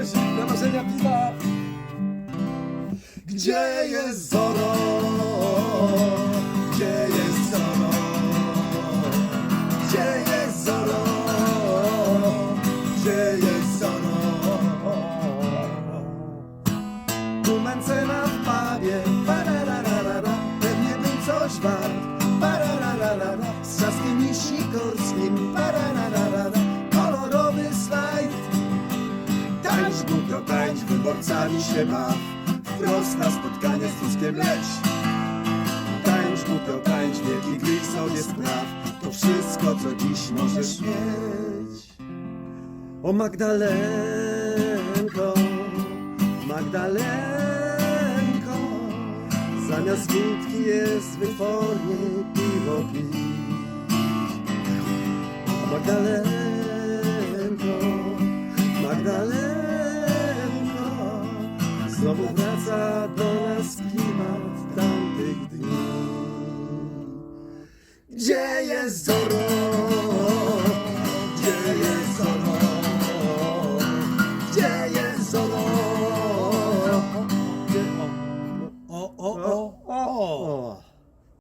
miłość na marzenia piwa. Gdzie jest Zoro? Gdzie jest Zoro? Gdzie jest Zoro? Gdzie jest Zoro? Tu męcena w pawie, parararara, pewnie był coś wart, parararara, z czaskiem i sikorskim, parararara. Tańcz głupio, tańcz, wyborcami się baw, wprost na spotkanie z Tuskiem leć. Tańcz głupio, tańcz, wielki gry sobie spraw, to wszystko, co dziś możesz mieć. O Magdalenko, Magdalenko, zamiast wódki jest wytwornie piwo pić. O Magdalenko, znowu wraca do nas klimat tamtych dni. Gdzie jest Zoro?